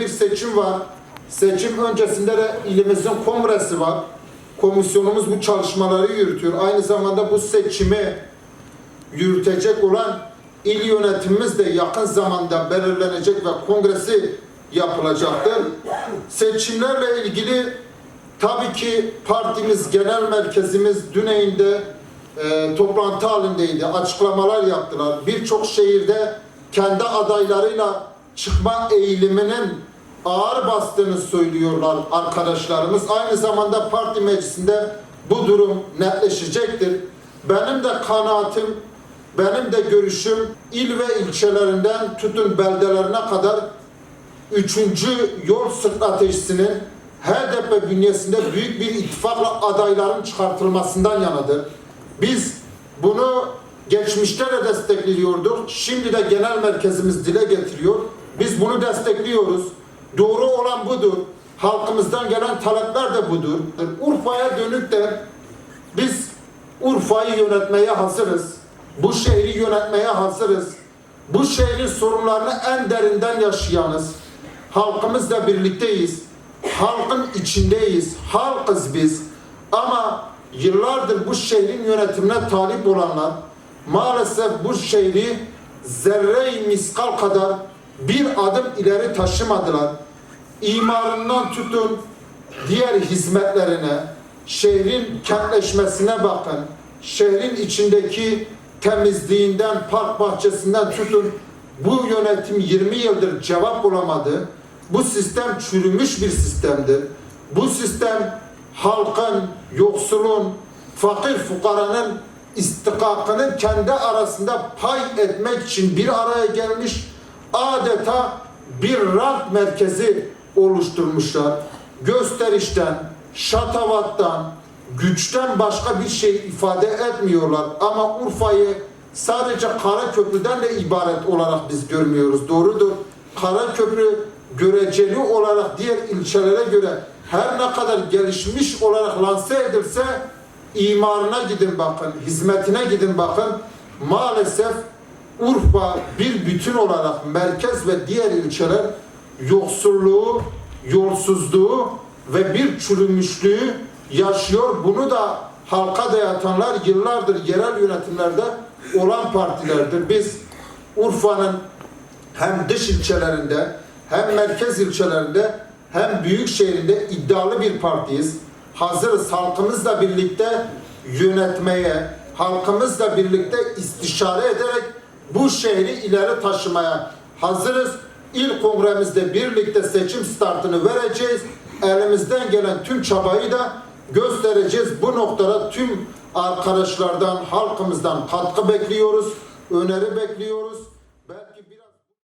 bir seçim var. Seçim öncesinde de ilimizin kongresi var. Komisyonumuz bu çalışmaları yürütüyor. Aynı zamanda bu seçimi yürütecek olan il yönetimimiz de yakın zamanda belirlenecek ve kongresi yapılacaktır. Seçimlerle ilgili tabii ki partimiz, genel merkezimiz Düney'inde e, toplantı halindeydi. Açıklamalar yaptılar. Birçok şehirde kendi adaylarıyla çıkma eğiliminin ağır bastığını söylüyorlar arkadaşlarımız. Aynı zamanda parti meclisinde bu durum netleşecektir. Benim de kanaatim, benim de görüşüm il ve ilçelerinden tutun beldelerine kadar üçüncü yol stratejisinin HDP bünyesinde büyük bir ittifakla adayların çıkartılmasından yanadır. Biz bunu geçmişte de destekliyorduk. Şimdi de genel merkezimiz dile getiriyor. Biz bunu destekliyoruz. Doğru olan budur. Halkımızdan gelen talepler de budur. Urfa'ya dönük de biz Urfa'yı yönetmeye hazırız. Bu şehri yönetmeye hazırız. Bu şehrin sorunlarını en derinden yaşayanız. Halkımızla birlikteyiz. Halkın içindeyiz. Halkız biz. Ama yıllardır bu şehrin yönetimine talip olanlar maalesef bu şehri zerre-i miskal kadar bir adım ileri taşımadılar. İmarından tutun diğer hizmetlerine, şehrin kentleşmesine bakın. Şehrin içindeki temizliğinden, park bahçesinden tutun. Bu yönetim 20 yıldır cevap bulamadı. Bu sistem çürümüş bir sistemdir. Bu sistem halkın, yoksulun, fakir fukaranın istikakını kendi arasında pay etmek için bir araya gelmiş adeta bir rant merkezi oluşturmuşlar. Gösterişten, şatavattan, güçten başka bir şey ifade etmiyorlar. Ama Urfa'yı sadece Karaköprü'den de ibaret olarak biz görmüyoruz. Doğrudur. Karaköprü göreceli olarak diğer ilçelere göre her ne kadar gelişmiş olarak lanse edilse imarına gidin bakın, hizmetine gidin bakın. Maalesef Urfa bir bütün olarak merkez ve diğer ilçeler yoksulluğu, yolsuzluğu ve bir çürümüşlüğü yaşıyor. Bunu da halka dayatanlar yıllardır yerel yönetimlerde olan partilerdir. Biz Urfa'nın hem dış ilçelerinde hem merkez ilçelerinde hem büyük şehrinde iddialı bir partiyiz. Hazırız halkımızla birlikte yönetmeye, halkımızla birlikte istişare ederek bu şehri ileri taşımaya hazırız. İl kongremizde birlikte seçim startını vereceğiz. Elimizden gelen tüm çabayı da göstereceğiz. Bu noktada tüm arkadaşlardan, halkımızdan katkı bekliyoruz, öneri bekliyoruz.